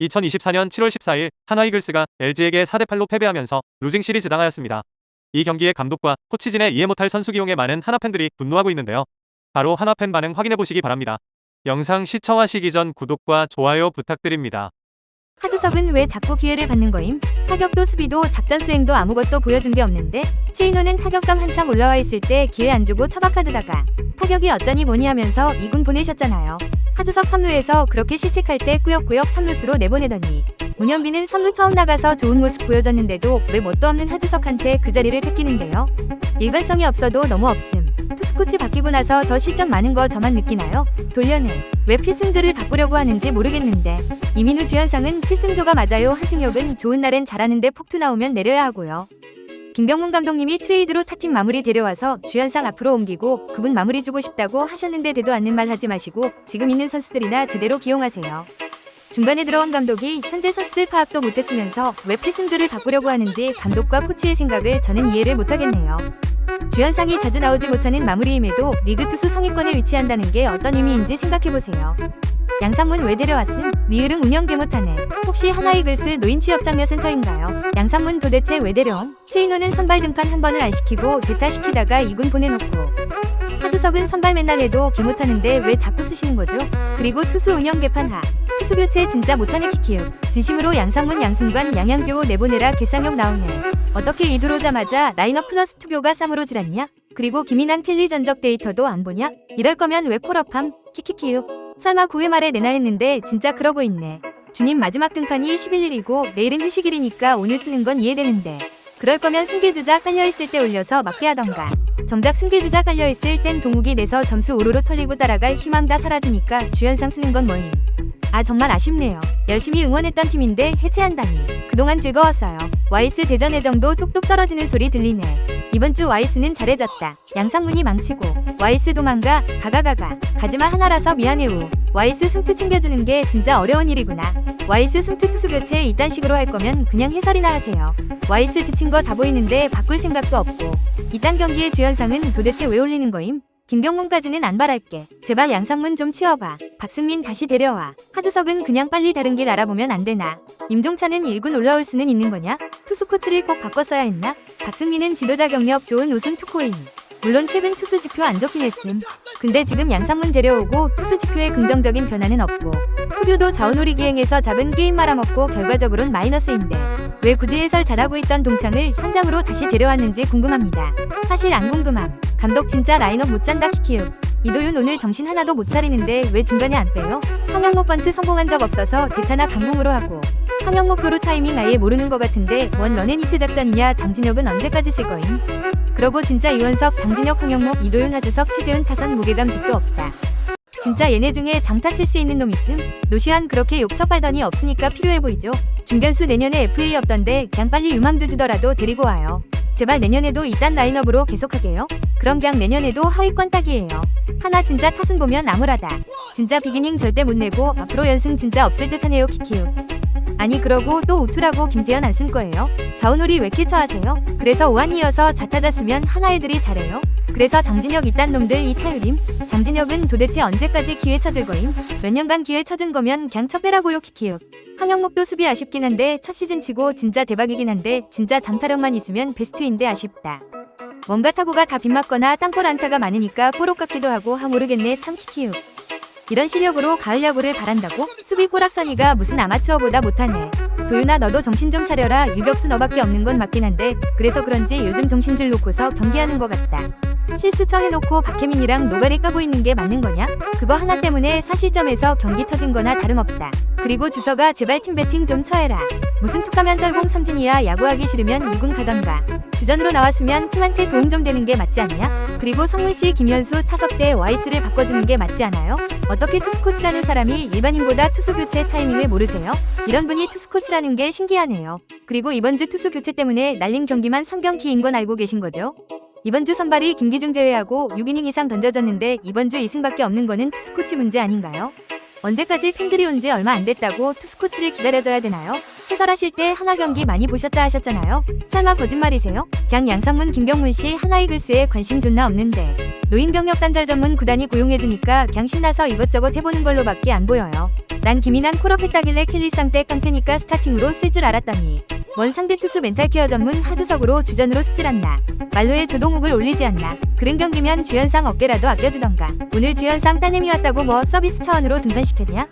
2024년 7월 14일 한화이글스가 LG에게 4대8로 패배하면서 루징 시리즈 당하였습니다. 이 경기의 감독과 코치진의 이해 못할 선수 기용에 많은 한화 팬들이 분노하고 있는데요. 바로 한화 팬 반응 확인해 보시기 바랍니다. 영상 시청하시기 전 구독과 좋아요 부탁드립니다. 하주석은 왜 자꾸 기회를 받는 거임? 타격도 수비도 작전 수행도 아무것도 보여준 게 없는데 최인호는 타격감 한창 올라와 있을 때 기회 안 주고 처박하드다가 타격이 어쩌니 뭐니 하면서 2군 보내셨잖아요. 하주석 3루에서 그렇게 실책할 때 꾸역꾸역 3루수로 내보내더니 문현빈은 3루 처음 나가서 좋은 모습 보여줬는데도 왜 뭣도 없는 하주석한테 그 자리를 뺏기는데요? 일관성이 없어도 너무 없음. 투수코치 바뀌고 나서 더 실점 많은 거 저만 느끼나요? 돌려내. 왜 필승조를 바꾸려고 하는지 모르겠는데 이민우 주연상은 필승조가 맞아요. 한승혁은 좋은 날엔 잘하는데 폭투 나오면 내려야 하고요. 김경문 감독님이 트레이드로 타팀 마무리 데려와서 주연상 앞으로 옮기고 그분 마무리 주고 싶다고 하셨는데 되도 않는 말 하지 마시고 지금 있는 선수들이나 제대로 기용하세요. 중간에 들어온 감독이 현재 선수들 파악도 못했으면서 왜 필승조를 바꾸려고 하는지 감독과 코치의 생각을 저는 이해를 못하겠네요. 주연상이 자주 나오지 못하는 마무리임에도 리그 투수 상위권에 위치한다는 게 어떤 의미인지 생각해보세요. 양상문 왜 데려왔음? 리을응 운영 개 못하네. 혹시 하나이글스 노인 취업 장려 센터인가요? 양상문 도대체 왜 데려옴? 최인호는 선발 등판 한 번을 안 시키고 대타시키다가 2군 보내놓고 하주석은 선발 맨날 해도 개 못하는데 왜 자꾸 쓰시는 거죠? 그리고 투수 운영 개판 하. 투수 교체 진짜 못하네 키키요. 진심으로 양상문 양승관 양양교 내보내라 개쌍욕 나오네. 어떻게 이 들어오자마자 라인업 플러스 투교가 3으로 지랐냐? 그리고 김인환 켈리 전적 데이터도 안 보냐? 이럴 거면 왜 콜업함? 키키키요. 설마 9회 말에 내나 했는데 진짜 그러고 있네. 주님 마지막 등판이 11일이고 내일은 휴식일이니까 오늘 쓰는 건 이해되는데. 그럴 거면 승계주자 깔려있을 때 올려서 맞게 하던가. 정작 승계주자 깔려있을 땐 동욱이 내서 점수 우르르 털리고 따라갈 희망 다 사라지니까 주연상 쓰는 건 뭐임. 아 정말 아쉽네요. 열심히 응원했던 팀인데 해체한다니. 그동안 즐거웠어요. 와이스 대전 애정도 뚝뚝 떨어지는 소리 들리네. 이번 주 와이스는 잘해졌다. 양상문이 망치고 와이스 도망가 가가가가 가지마 하나라서 미안해 우. 와이스 승투 챙겨주는 게 진짜 어려운 일이구나. 와이스 승투 투수 교체 이딴 식으로 할 거면 그냥 해설이나 하세요. 와이스 지친 거 다 보이는데 바꿀 생각도 없고 이딴 경기의 주연상은 도대체 왜 올리는 거임? 김경문까지는 안 바랄게. 제발 양상문 좀 치워봐. 박승민 다시 데려와. 하주석은 그냥 빨리 다른 길 알아보면 안 되나? 임종찬은 1군 올라올 수는 있는 거냐? 투수 코치를 꼭 바꿨어야 했나? 박승민은 지도자 경력 좋은 우승 투코인. 물론 최근 투수 지표 안 좋긴 했음. 근데 지금 양상문 데려오고 투수 지표에 긍정적인 변화는 없고 투교도 자원우리 기행에서 잡은 게임 말아먹고 결과적으론 마이너스인데 왜 굳이 해설 잘하고 있던 동창을 현장으로 다시 데려왔는지 궁금합니다. 사실 안 궁금함. 감독 진짜 라인업 못 짠다 키키우. 이도윤 오늘 정신 하나도 못 차리는데 왜 중간에 안 빼요? 황영목 번트 성공한 적 없어서 대타나 강공으로 하고 황영목 도루 타이밍 아예 모르는 것 같은데 원 런앤히트 작전이냐 장진혁은 언제까지 쓸 거임? 그러고 진짜 이원석, 장진혁, 황영목, 이도윤, 하주석, 최재훈 타선 무게감 짓도 없다. 진짜 얘네 중에 장타 칠 수 있는 놈 있음? 노시환 그렇게 욕처팔더니 없으니까 필요해 보이죠? 중견수 내년에 FA 없던데 그냥 빨리 유망주 주더라도 데리고 와요. 제발 내년에도 이딴 라인업으로 계속하게요. 그럼 그냥 내년에도 하위권 딱이에요. 하나 진짜 타순 보면 암울하다. 진짜 비기닝 절대 못 내고 앞으로 연승 진짜 없을 듯하네요 키키우. 아니 그러고 또 우투라고 김태현 안 쓴 거예요? 저우놀이 왜 캐쳐하세요? 그래서 오한 이어서 좌타자 쓰면 하나 애들이 잘해요? 그래서 장진혁 이딴 놈들 이 타율임? 장진혁은 도대체 언제까지 기회 쳐줄 거임? 몇 년간 기회 쳐준 거면 그냥 첩배라고요 키키우. 황영목도 수비 아쉽긴 한데 첫 시즌 치고 진짜 대박이긴 한데 진짜 장타력만 있으면 베스트인데 아쉽다. 뭔가 타구가 다 빗맞거나 땅볼 안타가 많으니까 뽀록 같기도 하고 하 모르겠네 참 키키우. 이런 실력으로 가을 야구를 바란다고? 수비 꼬락서니가 무슨 아마추어보다 못하네. 도윤아 너도 정신 좀 차려라. 유격수 너밖에 없는 건 맞긴 한데 그래서 그런지 요즘 정신줄 놓고서 경기하는 것 같다. 실수처 해놓고 박혜민이랑 노가리 까고 있는 게 맞는 거냐? 그거 하나 때문에 사실점에서 경기 터진 거나 다름없다. 그리고 주서가 제발 팀 배팅 좀 쳐해라. 무슨 툭하면 떨공 삼진이야 야구하기 싫으면 2군 가던가. 주전으로 나왔으면 팀한테 도움 좀 되는 게 맞지 않냐? 그리고 성문씨 김현수 타석 때 와이스를 바꿔주는 게 맞지 않아요? 어떻게 투수 코치라는 사람이 일반인보다 투수 교체 타이밍을 모르세요? 이런 분이 투수 코치라는 게 신기하네요. 그리고 이번 주 투수 교체 때문에 날린 경기만 3경기인 건 알고 계신 거죠? 이번 주 선발이 김기중 제외하고 6이닝 이상 던져졌는데 이번 주 2승밖에 없는 거는 투수 코치 문제 아닌가요? 언제까지 팬들이 온 지 얼마 안 됐다고 투스코치를 기다려줘야 되나요? 해설하실 때 하나 경기 많이 보셨다 하셨잖아요. 설마 거짓말이세요? 양 양상문 김경문 씨 하나 이글스에 관심 존나 없는데 노인 경력 단절 전문 구단이 고용해주니까 갱 신나서 이것저것 해보는 걸로밖에 안 보여요. 난 김인환 콜업 했다길래 켈리상 때 깡패니까 스타팅으로 쓸 줄 알았더니 뭔 상대 투수 멘탈 케어 전문 하주석으로 주전으로 쓰질 않나 말로에 조동욱을 올리지 않나. 그런 경기면 주연상 어깨라도 아껴주던가. 오늘 주연상 따님이 왔다고 뭐 서비스 차원으로 등판시켰냐